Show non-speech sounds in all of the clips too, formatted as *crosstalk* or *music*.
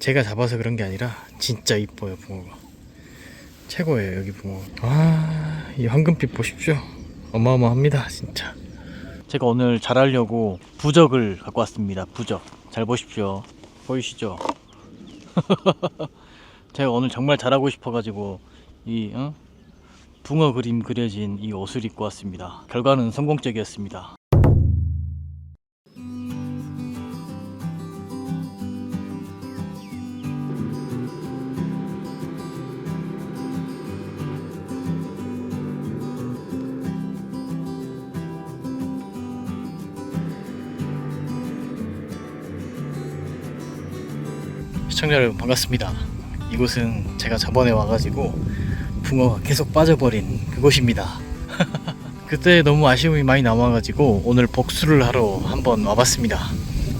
제가 잡아서 그런 게 아니라 진짜 이뻐요 붕어가. 최고예요 여기 붕어. 아이 황금빛 보십시오. 어마어마합니다 진짜. 제가 오늘 잘하려고 부적을 갖고 왔습니다 부적. 잘 보십시오. 보이시죠? *laughs* 제가 오늘 정말 잘하고 싶어가지고 이 어? 붕어 그림 그려진 이 옷을 입고 왔습니다. 결과는 성공적이었습니다 시청자 여러분 반갑습니다. 이곳은 제가 저번에 와가지고 붕어가 계속 빠져버린 그곳입니다. *laughs* 그때 너무 아쉬움이 많이 남아가지고 오늘 복수를 하러 한번 와봤습니다.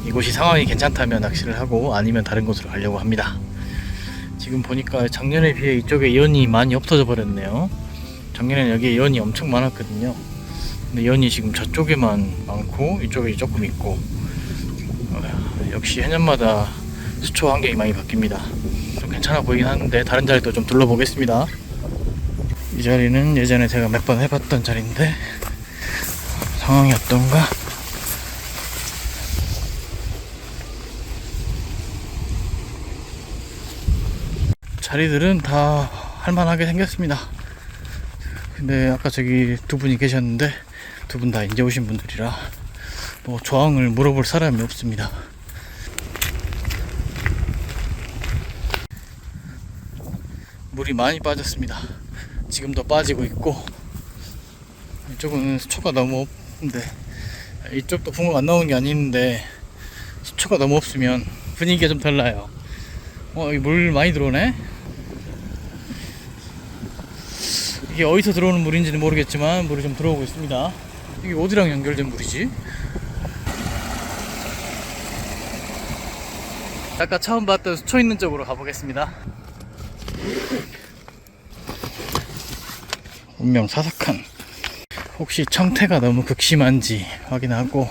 이곳이 상황이 괜찮다면 낚시를 하고 아니면 다른 곳으로 가려고 합니다. 지금 보니까 작년에 비해 이쪽에 연이 많이 없어져 버렸네요. 작년에는 여기에 연이 엄청 많았거든요. 근데 연이 지금 저쪽에만 많고 이쪽에 조금 있고 어, 역시 해년마다 수초 환경이 많이 바뀝니다. 좀 괜찮아 보이긴 하는데 다른 자리도 좀 둘러보겠습니다. 이 자리는 예전에 제가 몇 번 해봤던 자리인데 상황이 어떤가? 자리들은 다 할만하게 생겼습니다. 근데 아까 저기 두 분이 계셨는데 두 분 다 이제 오신 분들이라 뭐 조항을 물어볼 사람이 없습니다. 물이 많이 빠졌습니다. 지금도 빠지고 있고 이쪽은 수초가 너무 없는데 이쪽도 붕어가 안 나오는 게 아닌데 수초가 너무 없으면 분위기가 좀 달라요. 어, 물 많이 들어오네? 이게 어디서 들어오는 물인지는 모르겠지만 물이 좀 들어오고 있습니다. 이게 어디랑 연결된 물이지? 아까 처음 봤던 수초 있는 쪽으로 가보겠습니다. 운명 사삭한. 혹시 청태가 너무 극심한지 확인하고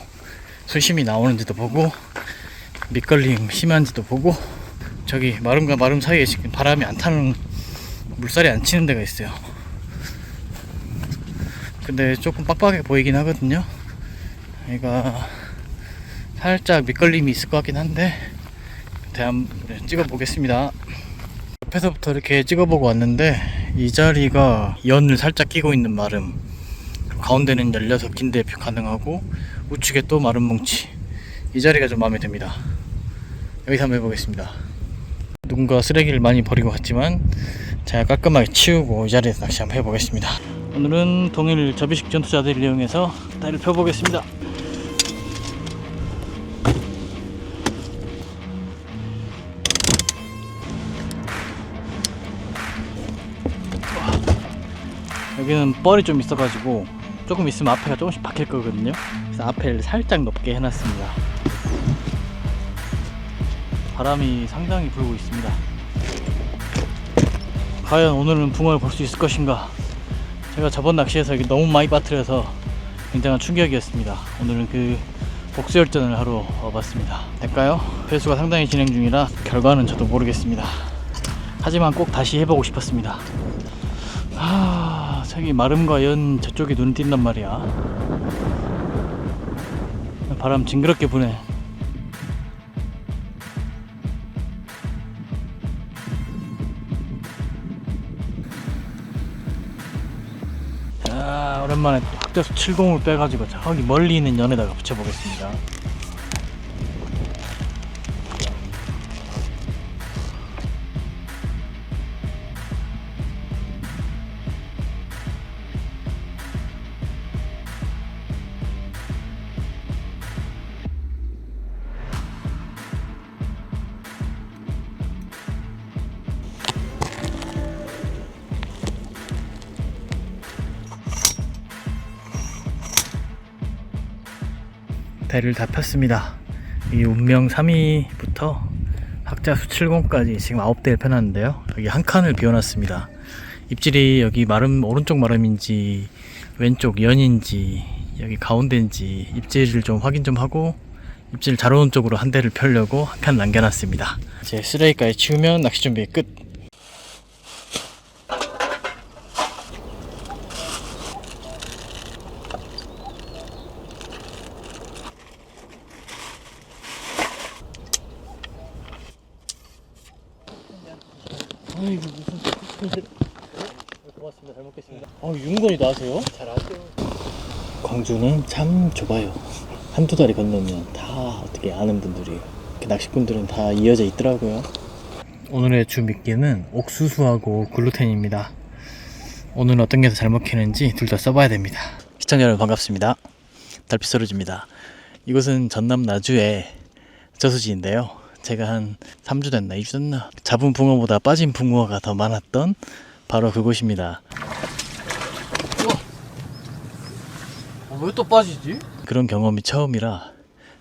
수심이 나오는지도 보고 밑걸림 심한지도 보고 저기 마름과 마름 사이에 지금 바람이 안 타는 물살이 안 치는 데가 있어요. 근데 조금 빡빡해 보이긴 하거든요. 얘가 살짝 밑걸림이 있을 것 같긴 한데 대한 찍어 보겠습니다. 옆에서부터 이렇게 찍어보고 왔는데 이 자리가 연을 살짝 끼고 있는 마름 가운데는 열려서 긴대 가능하고 우측에 또 마름 뭉치. 이 자리가 좀 마음에 듭니다. 여기서 한번 해보겠습니다. 누군가 쓰레기를 많이 버리고 갔지만 제가 깔끔하게 치우고 이 자리에서 낚시 한번 해보겠습니다. 오늘은 동일 접이식 전투자들을 이용해서 다리를 펴보겠습니다 여기는 뻘이 좀 있어가지고 조금 있으면 앞에가 조금씩 박힐 거거든요. 그래서 앞에를 살짝 높게 해놨습니다. 바람이 상당히 불고 있습니다. 과연 오늘은 붕어를 볼 수 있을 것인가? 제가 저번 낚시에서 너무 많이 빠뜨려서 굉장한 충격이었습니다. 오늘은 그 복수열전을 하러 와봤습니다. 될까요? 회수가 상당히 진행 중이라 결과는 저도 모르겠습니다. 하지만 꼭 다시 해보고 싶었습니다. 아, 저기 마름과 연 저쪽에 눈 띈단 말이야. 바람 징그럽게 부네. 자, 오랜만에 학자수 70을 빼가지고 저기 멀리 있는 연에다가 붙여보겠습니다. 배를 다 폈습니다. 이 운명 3위부터 학자 수 70까지 지금 9대를 펴놨는데요. 여기 한 칸을 비워놨습니다. 입질이 여기 마름, 오른쪽 마름인지 왼쪽 연인지 여기 가운데인지 입질을 좀 확인 좀 하고 입질 잘 오는 쪽으로 한 대를 펴려고 한 칸 남겨놨습니다. 이제 쓰레기까지 치우면 낚시 준비 끝. 아이고 무슨 고맙습니다. 잘 먹겠습니다. 아 윤건이 나세요? 잘하세요. 광주는 참 좁아요. 한두 다리 건너면 다 어떻게 아는 분들이 낚시꾼들은 다 이어져 있더라고요. 오늘의 주 미끼는 옥수수하고 글루텐입니다. 오늘 어떤 게 더 잘 먹히는지 둘 다 써봐야 됩니다. 시청자 여러분 반갑습니다. 달빛 소리집니다. 이곳은 전남 나주의 저수지인데요. 제가 한 3주 됐나 2주 됐나 잡은 붕어보다 빠진 붕어가 더 많았던 바로 그곳입니다. 왜 또 빠지지? 그런 경험이 처음이라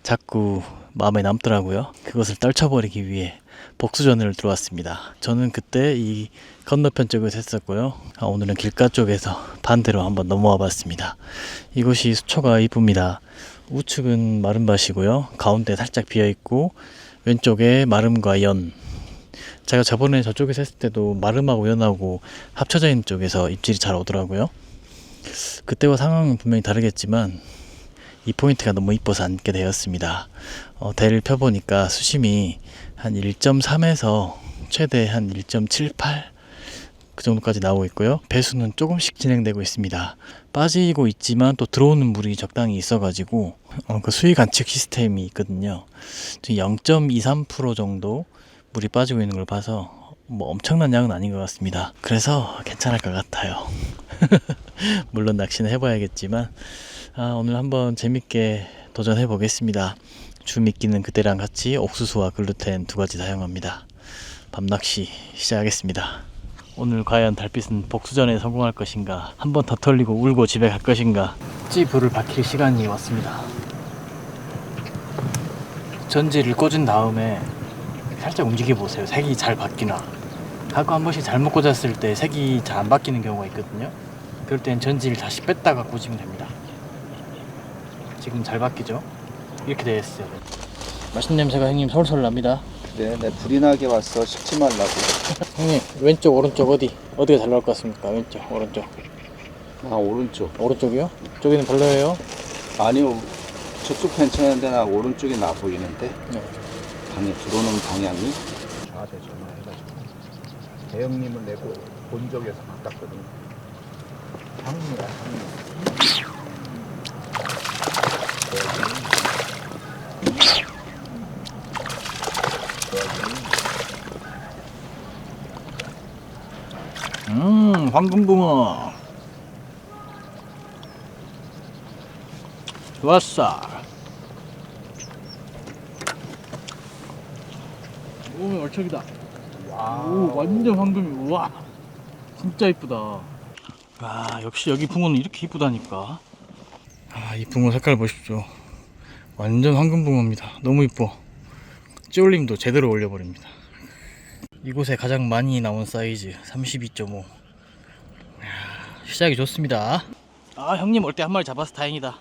자꾸 마음에 남더라고요. 그것을 떨쳐버리기 위해 복수전을 들어왔습니다. 저는 그때 이 건너편 쪽에서 했었고요. 아, 오늘은 길가 쪽에서 반대로 한번 넘어와 봤습니다. 이곳이 수초가 이쁩니다. 우측은 마른 밭이고요. 가운데 살짝 비어 있고 왼쪽에 마름과 연. 제가 저번에 저쪽에서 했을 때도 마름하고 연하고 합쳐져 있는 쪽에서 입질이 잘 오더라고요. 그때와 상황은 분명히 다르겠지만 이 포인트가 너무 이뻐서 앉게 되었습니다. 어, 대를 펴보니까 수심이 한 1.3에서 최대 한 1.78 그 정도까지 나오고 있고요. 배수는 조금씩 진행되고 있습니다. 빠지고 있지만 또 들어오는 물이 적당히 있어가지고 어, 그 수위 관측 시스템이 있거든요. 지금 0.23% 정도 물이 빠지고 있는 걸 봐서 뭐 엄청난 양은 아닌 것 같습니다. 그래서 괜찮을 것 같아요. *laughs* 물론 낚시는 해봐야겠지만 아, 오늘 한번 재밌게 도전해 보겠습니다. 주 미끼는 그때랑 같이 옥수수와 글루텐 두 가지 사용합니다. 밤낚시 시작하겠습니다. 오늘 과연 달빛은 복수전에 성공할 것인가 한 번 더 털리고 울고 집에 갈 것인가 찌 불을 밝힐 시간이 왔습니다. 전지를 꽂은 다음에 살짝 움직여 보세요. 색이 잘 바뀌나. 가끔 한 번씩 잘못 꽂았을 때 색이 잘 안 바뀌는 경우가 있거든요. 그럴 땐 전지를 다시 뺐다가 꽂으면 됩니다. 지금 잘 바뀌죠? 이렇게 되어 있어요. 맛있는 냄새가 형님 솔솔 납니다. 그래, 내 불이 나게 왔어. 식지 말라고. *laughs* 형님 왼쪽 오른쪽 어디 어디가 잘 나올 것 같습니까? 왼쪽 오른쪽 아, 오른쪽. 오른쪽이요? 저기는 별로예요. 아니요. 저쪽 괜찮은데 나 오른쪽이 나 보이는데. 네. 방에 들어오는 방향이. 좌대 전화해가지고. 대형님을 내고 본적에서 바꿨거든. 형님이야, 형님. 음 황금붕어 좋았어. 오 얼척이다. 오 완전 황금이 우와. 진짜 이쁘다. 아 역시 여기 붕어는 이렇게 이쁘다니까. 아이 붕어 색깔 보십시오. 완전 황금 붕어입니다. 너무 이뻐. 찌올림도 제대로 올려버립니다. 이곳에 가장 많이 나온 사이즈 32.5 시작이 좋습니다. 아 형님 올 때 한 마리 잡아서 다행이다.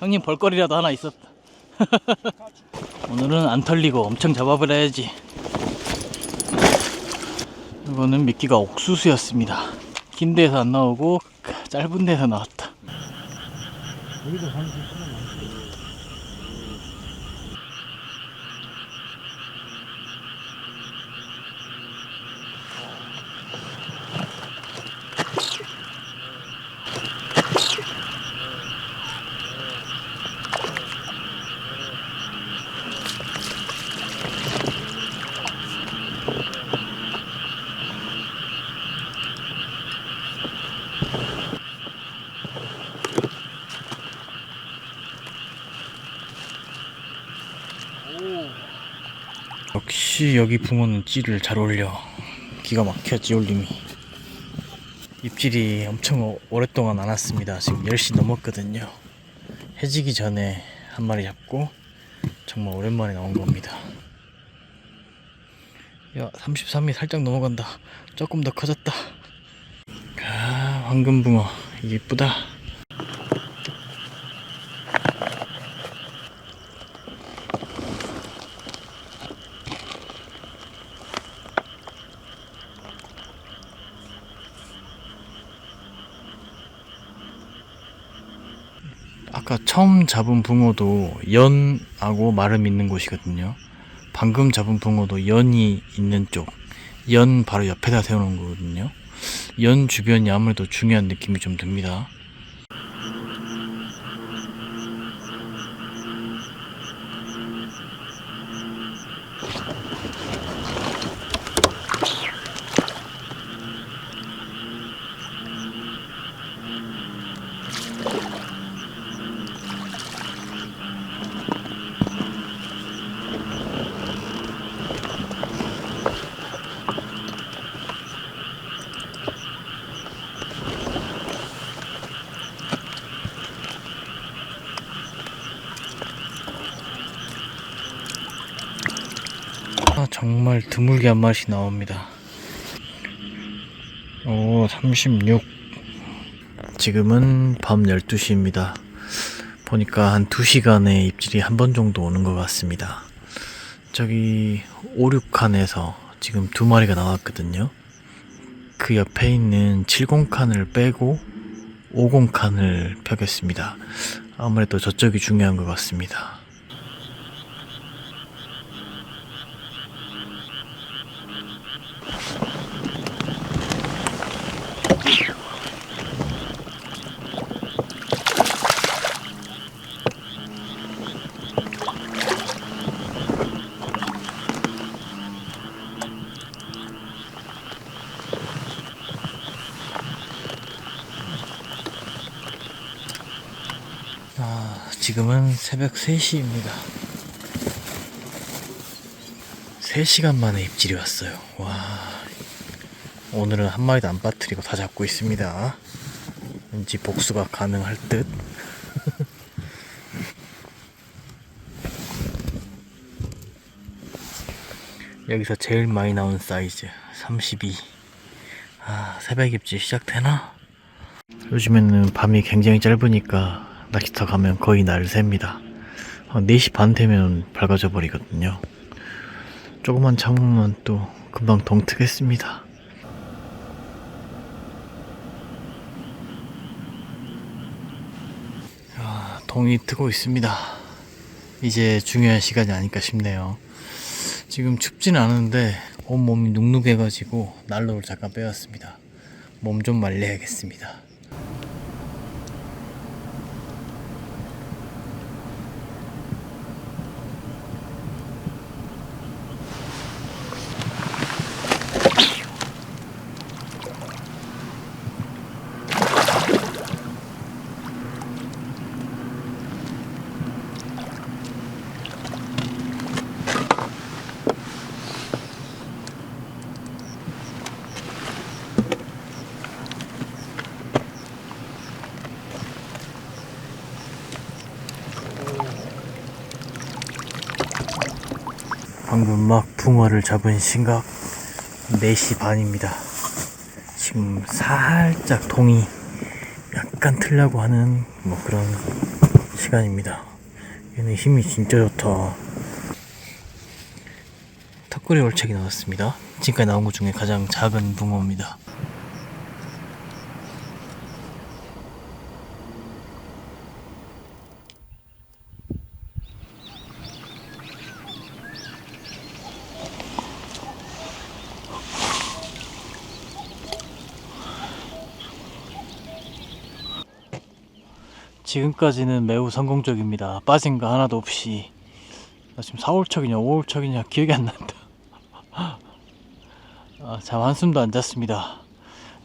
형님 벌거리라도 하나 있었다 *laughs* 오늘은 안 털리고 엄청 잡아버려야지 이거는 미끼가 옥수수였습니다. 긴 데서 안 나오고 짧은 데서 나왔다. 역시 여기 붕어는 찌를 잘 올려. 기가 막혀 찌올림이. 입질이 엄청 오- 오랫동안 안 왔습니다. 지금 10시 넘었거든요. 해지기 전에 한 마리 잡고 정말 오랜만에 나온 겁니다. 야, 33이 살짝 넘어간다. 조금 더 커졌다. 아, 황금붕어. 이쁘다. 처음 잡은 붕어도 연하고 마름 있는 곳이거든요. 방금 잡은 붕어도 연이 있는 쪽, 연 바로 옆에다 세우는 거거든요. 연 주변이 아무래도 중요한 느낌이 좀 듭니다. 아, 정말 드물게 한 마리씩 나옵니다. 오, 36. 지금은 밤 12시입니다. 보니까 한 2시간에 입질이 한 번 정도 오는 것 같습니다. 저기 5, 6칸에서 지금 두 마리가 나왔거든요. 그 옆에 있는 70칸을 빼고 50칸을 펴겠습니다. 아무래도 저쪽이 중요한 것 같습니다. 아, 지금은 새벽 3시입니다. 3시간 만에 입질이 왔어요. 와. 오늘은 한 마리도 안 빠뜨리고 다 잡고 있습니다. 왠지 복수가 가능할 듯. *laughs* 여기서 제일 많이 나온 사이즈 32. 아, 새벽 입질 시작되나? 요즘에는 밤이 굉장히 짧으니까 낚시터 가면 거의 날 셉니다. 한 4시 반 되면 밝아져 버리거든요. 조금만 참으면 또 금방 동트겠습니다. 아, 동이 트고 있습니다. 이제 중요한 시간이 아닐까 싶네요. 지금 춥진 않은데 온몸이 눅눅해가지고 난로를 잠깐 빼왔습니다. 몸 좀 말려야겠습니다. 방금 막 붕어를 잡은 시각 4시 반입니다. 지금 살짝 동이 약간 틀려고 하는 뭐 그런 시간입니다. 얘는 힘이 진짜 좋다. 턱걸이 월척이 나왔습니다. 지금까지 나온 것 중에 가장 작은 붕어입니다. 지금까지는 매우 성공적입니다. 빠진 거 하나도 없이. 나 지금 4월척이냐 5월척이냐 기억이 안 난다. *laughs* 아, 잠 한숨도 안 잤습니다.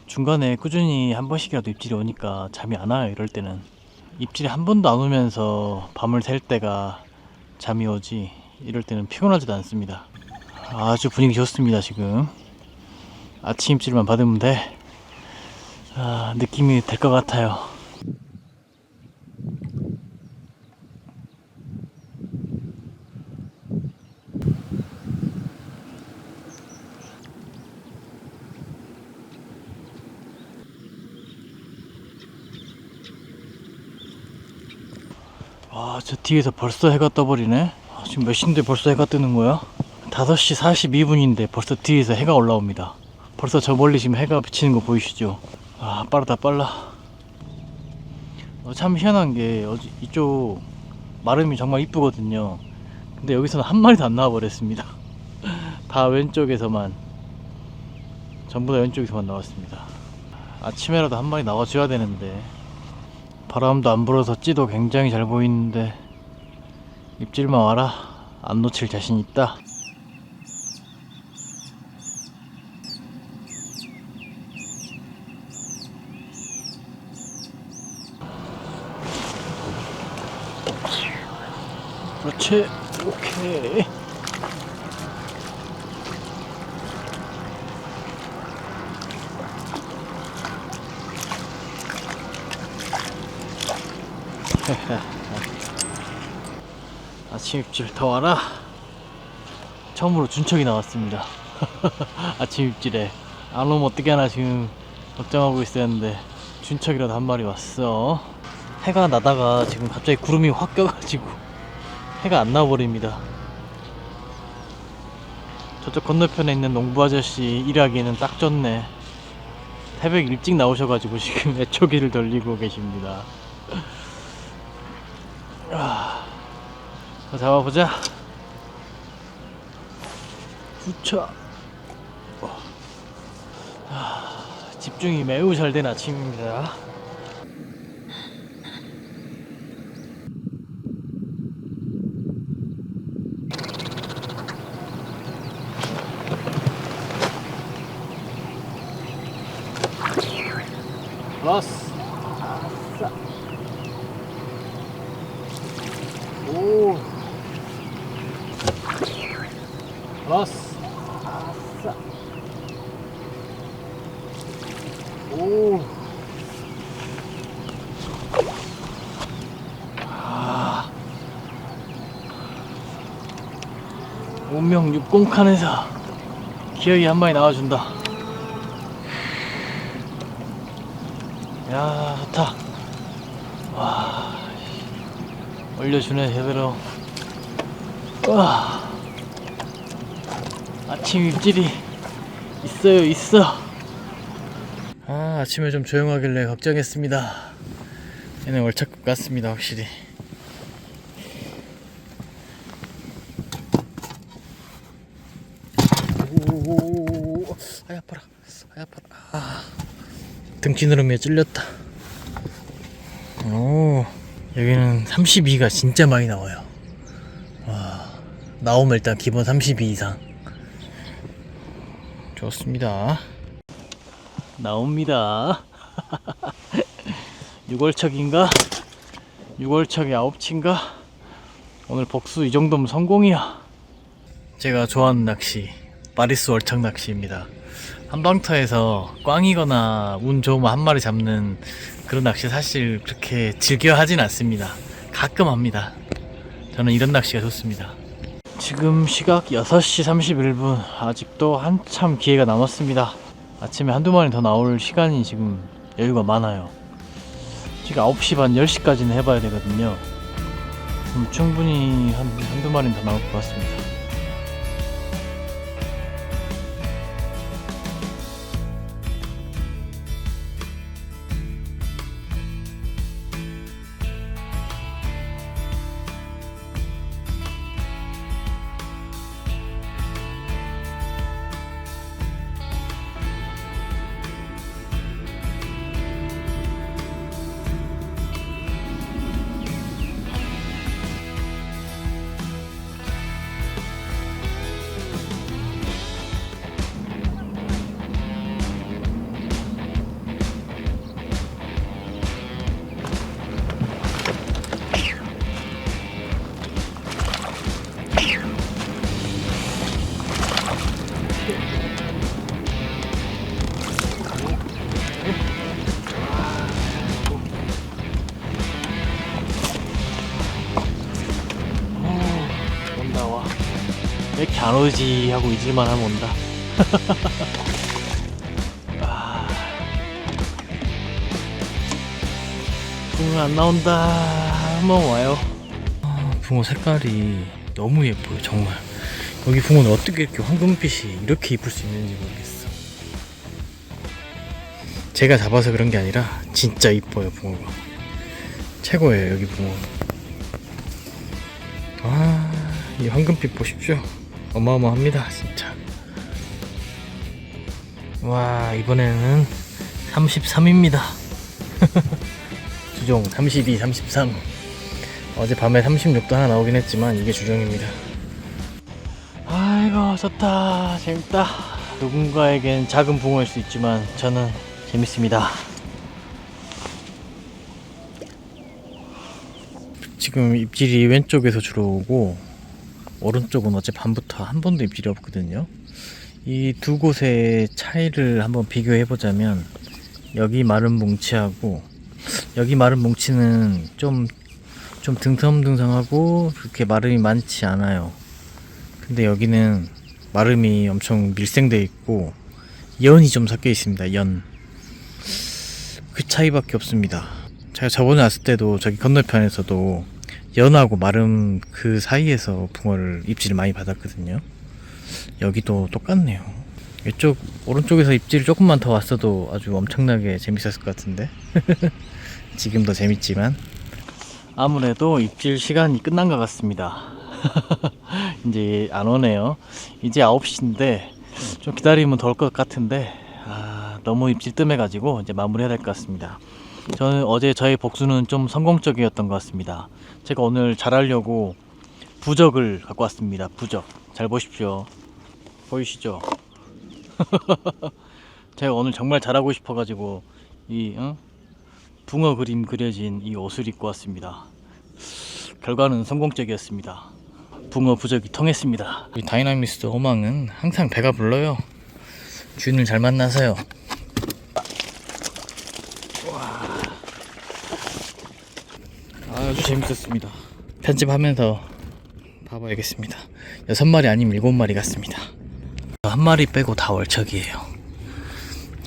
중간에 꾸준히 한 번씩이라도 입질이 오니까 잠이 안 와요. 이럴 때는. 입질이 한 번도 안 오면서 밤을 샐 때가 잠이 오지. 이럴 때는 피곤하지도 않습니다. 아주 분위기 좋습니다. 지금. 아침 입질만 받으면 돼. 아, 느낌이 될 것 같아요. 와, 저 뒤에서 벌써 해가 떠버리네. 아, 지금 몇 시인데 벌써 해가 뜨는 거야? 5시 42분인데 벌써 뒤에서 해가 올라옵니다. 벌써 저 멀리 지금 해가 비치는 거 보이시죠? 아, 빠르다, 빨라. 어, 참 희한한 게 이쪽 마름이 정말 이쁘거든요. 근데 여기서는 한 마리도 안 나와 버렸습니다. *laughs* 다 왼쪽에서만 전부 다 왼쪽에서만 나왔습니다. 아침에라도 한 마리 나와줘야 되는데 바람도 안 불어서 찌도 굉장히 잘 보이는데 입질만 와라. 안 놓칠 자신 있다. 그렇지. 오케이 아침 입질 더 와라 처음으로 준척이 나왔습니다 *laughs* 아침 입질에 안 오면 어떻게 하나 지금 걱정하고 있었는데 준척이라도 한 마리 왔어 해가 나다가 지금 갑자기 구름이 확 껴가지고 *laughs* 해가 안 나버립니다. 저쪽 건너편에 있는 농부 아저씨 일하기에는 딱 좋네. 새벽 일찍 나오셔가지고 지금 *laughs* 애초기를 돌리고 계십니다. 아, 자, 잡아보자. 후차. 아, 집중이 매우 잘 된 아침입니다. 플러스 아싸 오 플러스 아싸 오 아. 운명 육공칸에서 기억이 한 마리 나와준다. 야 좋다. 와 올려주네 제대로. 와. 아침 입질이 있어요 있어. 아 아침에 좀 조용하길래 걱정했습니다. 얘는 월차급 같습니다 확실히 오오오오 아야 아파라 아야 아파라 아. 등치느러미에 찔렸다. 오, 여기는 32가 진짜 많이 나와요. 와, 나오면 일단 기본 32 이상. 좋습니다. 나옵니다. 6월척인가? 6월척이 9치인가? 오늘 복수 이 정도면 성공이야. 제가 좋아하는 낚시, 마리스 월척 낚시입니다. 한방터에서 꽝이거나 운 좋으면 한 마리 잡는 그런 낚시 사실 그렇게 즐겨 하진 않습니다. 가끔 합니다. 저는 이런 낚시가 좋습니다. 지금 시각 6시 31분. 아직도 한참 기회가 남았습니다. 아침에 한두 마리 더 나올 시간이 지금 여유가 많아요. 지금 9시 반 10시까지는 해봐야 되거든요. 그럼 충분히 한, 한두 마리는 더 나올 것 같습니다. 안 오지 하고 잊을만 하면 온다. *laughs* 아. 붕어 안 나온다. 한번 와요. 아, 붕어 색깔이 너무 예뻐요, 정말. 여기 붕어는 어떻게 이렇게 황금빛이 이렇게 이쁠 수 있는지 모르겠어. 제가 잡아서 그런 게 아니라 진짜 이뻐요, 붕어가. 최고예요 여기 붕어 아 이 황금빛 보십시오 어마어마합니다 진짜. 와 이번에는 33입니다. *laughs* 주종 32, 33 어젯밤에 36도 하나 나오긴 했지만 이게 주종입니다. 아이고 좋다. 재밌다. 누군가에겐 작은 붕어일 수 있지만 저는 재밌습니다. 지금 입질이 왼쪽에서 주로 오고 오른쪽은 어제 밤부터 한 번도 입질이 없거든요 이 두 곳의 차이를 한번 비교해 보자면 여기 마른 뭉치하고 여기 마른 뭉치는 좀좀 등성등성하고 그렇게 마름이 많지 않아요. 근데 여기는 마름이 엄청 밀생돼 있고 연이 좀 섞여 있습니다. 연. 그 차이밖에 없습니다. 제가 저번에 왔을 때도 저기 건너편에서도 연하고 마름 그 사이에서 붕어를 입질을 많이 받았거든요. 여기도 똑같네요. 이쪽 오른쪽에서 입질 조금만 더 왔어도 아주 엄청나게 재밌었을 것 같은데 *laughs* 지금도 재밌지만 아무래도 입질 시간이 끝난 것 같습니다. *laughs* 이제 안 오네요. 이제 9시인데 좀 기다리면 더올것 같은데 아, 너무 입질 뜸해가지고 이제 마무리해야 될 것 같습니다. 저는 어제 저의 복수는 좀 성공적이었던 것 같습니다. 제가 오늘 잘하려고 부적을 갖고 왔습니다. 부적. 잘 보십시오. 보이시죠? *laughs* 제가 오늘 정말 잘하고 싶어가지고 이 어? 붕어 그림 그려진 이 옷을 입고 왔습니다. 결과는 성공적이었습니다. 붕어 부적이 통했습니다. 우리 다이나미스트 호망은 항상 배가 불러요. 주인을 잘 만나서요. 와. 아주 재밌었습니다. 편집하면서 봐봐야겠습니다. 여섯 마리 아니면 일곱 마리 같습니다. 한 마리 빼고 다 월척이에요.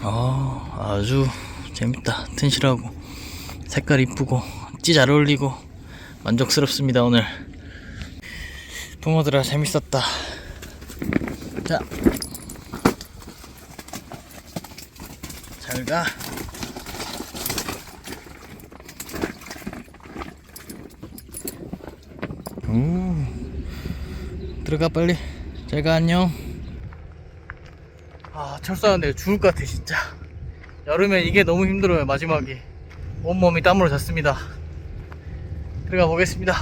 어, 아주 재밌다. 튼실하고 색깔 이쁘고 찌 잘 어울리고 만족스럽습니다 오늘. 붕어들아 재밌었다. 자, 잘 가. 들어가 빨리. 잘가 안녕. 아 철수하는데 죽을 것 같아 진짜 여름에 이게 너무 힘들어요 마지막이 온몸이 땀으로 졌습니다 들어가 보겠습니다